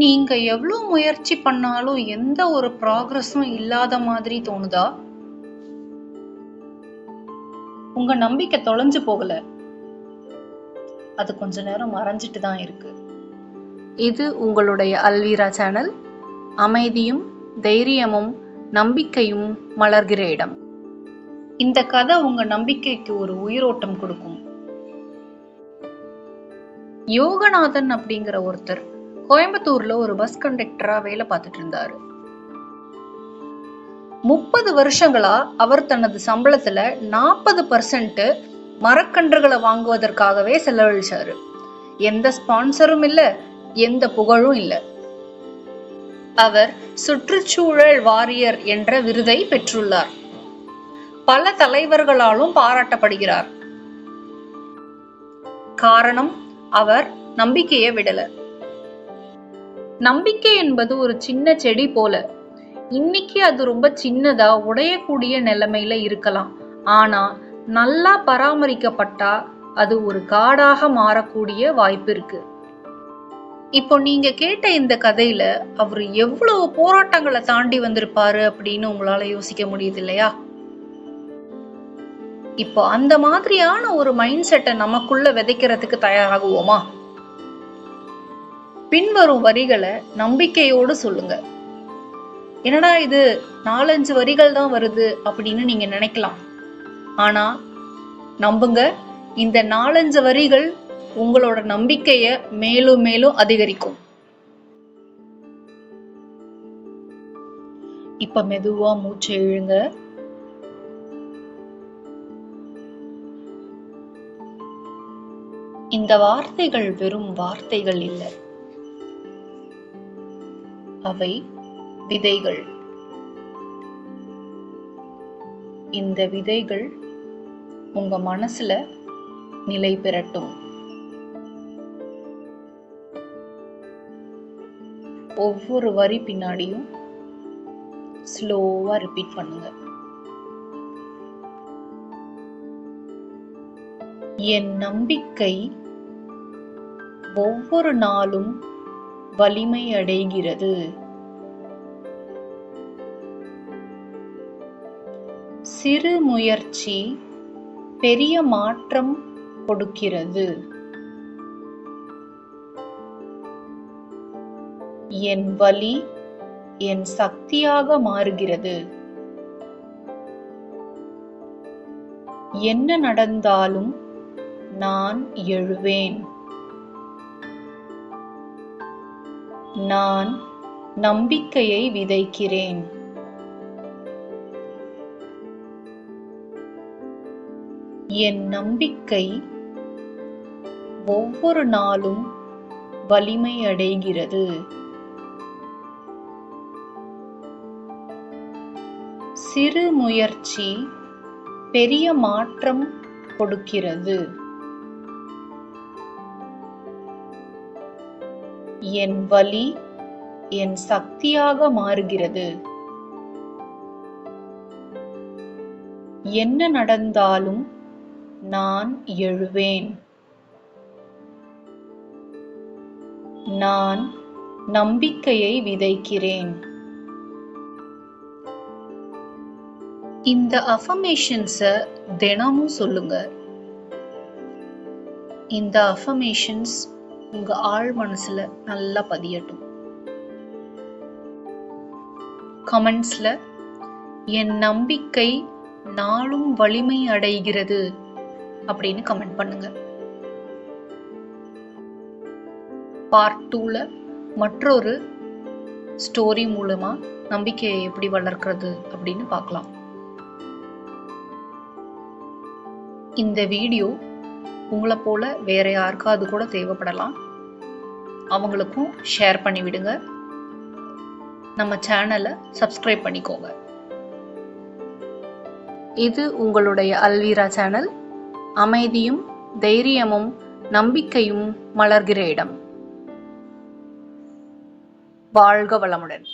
நீங்க எவ்வளோ முயற்சி பண்ணாலும் எந்த ஒரு ப்ராக்ரஸும் இல்லாத மாதிரி தோணுதா? உங்க நம்பிக்கை தொலைஞ்சு போகல. அது கொஞ்ச நேரம் மறைஞ்சிட்டு தான் இருக்கு. இது உங்களுடைய அல்வீரா சேனல். அமைதியும் தைரியமும் நம்பிக்கையும் மலர்கிற இடம். இந்த கதை உங்க நம்பிக்கைக்கு ஒரு உயிரோட்டம் கொடுக்கும். யோகநாதன் அப்படிங்கிற ஒருத்தர் கோயம்புத்தூர்ல ஒரு பஸ் கண்டக்டரா வேலை பார்த்துட்டு இருந்தாரு. முப்பது வருஷங்களா அவர் தனது சம்பளத்துல நாற்பது பர்சன்ட் மரக்கன்றுகளை வாங்குவதற்காகவே செலவழிச்சாரு. எந்த ஸ்பான்சரும் இல்ல எந்த புகழும் இல்ல. அவர் சுற்றுச்சூழல் வாரியர் என்ற விருதை பெற்றுள்ளார். பல தலைவர்களாலும் பாராட்டப்படுகிறார். காரணம் அவர் நம்பிக்கையை விடல. நம்பிக்கை என்பது ஒரு சின்ன செடி போல. இன்னைக்கு அது ரொம்ப சின்னதா உடையக்கூடிய நிலைமையில இருக்கலாம். ஆனா நல்லா பராமரிக்கப்பட்டா அது ஒரு காடாக மாறக்கூடிய வாய்ப்பு இருக்கு. இப்போ நீங்க கேட்ட இந்த கதையில அவர் எவ்வளவு போராட்டங்களை தாண்டி வந்திருப்பாரு அப்படின்னு உங்களால யோசிக்க முடியுது இல்லையா? இப்போ அந்த மாதிரியான ஒரு மைண்ட் செட்டை நமக்குள்ள விதைக்கிறதுக்கு தயாராகுவோமா? பின்வரும் வரிகளை நம்பிக்கையோடு சொல்லுங்க. என்னடா இது நாலஞ்சு வரிகள் தான் வருது அப்படின்னு நீங்க நினைக்கலாம். ஆனா நம்புங்க இந்த நாலஞ்சு வரிகள் உங்களோட நம்பிக்கைய மேலும் மேலும் அதிகரிக்கும். இப்ப மெதுவா மூச்சை இழுங்க. இந்த வார்த்தைகள் வெறும் வார்த்தைகள் இல்லை. அவை விதைகள். இந்த விதைகள் உங்க மனசுல நிலை பெறட்டும். ஒவ்வொரு வரி பின்னாடியும் ஸ்லோவா ரிப்பீட் பண்ணுங்க. என் நம்பிக்கை ஒவ்வொரு நாளும் வலிமை அடைகிறது. சிறு முயற்சி பெரிய மாற்றம் கொடுக்கிறது. என் வலி என் சக்தியாக மாறுகிறது. என்ன நடந்தாலும் நான் எழுவேன். நான் நம்பிக்கையை விதைக்கிறேன். என் நம்பிக்கை ஒவ்வொரு நாளும் வலிமையடைகிறது சிறு முயற்சி பெரிய மாற்றம் கொடுக்கிறது. என் வலி என் சக்தியாக மாறுகிறது. என்ன நடந்தாலும் நான் எழுவேன். நான் நம்பிக்கையை விதைக்கிறேன். இந்த அஃபமேஷன்ஸை தினமும் சொல்லுங்க. இந்த அஃபமேஷன்ஸ் உங்க ஆழ் மனசுல நல்லா பதியட்டும். கமெண்ட்ஸ்ல என் நம்பிக்கை நாளும் வலிமை அடைகிறது அப்படின்னு கமெண்ட் பண்ணுங்க. பார்ட் டூல மற்றொரு ஸ்டோரி மூலமா நம்பிக்கையை எப்படி வளர்க்கிறது அப்படின்னு பார்க்கலாம். இந்த வீடியோ உங்களை போல வேற யாருக்காவது கூட தேவைப்படலாம். அவங்களுக்கும் ஷேர் பண்ணிவிடுங்க நம்ம சேனலை சப்ஸ்கிரைப் பண்ணிக்கோங்க. இது உங்களுடைய அல்வீரா சேனல் அமைதியும் தைரியமும் நம்பிக்கையும் மலர்கிற இடம். வாழ்க வளமுடன்.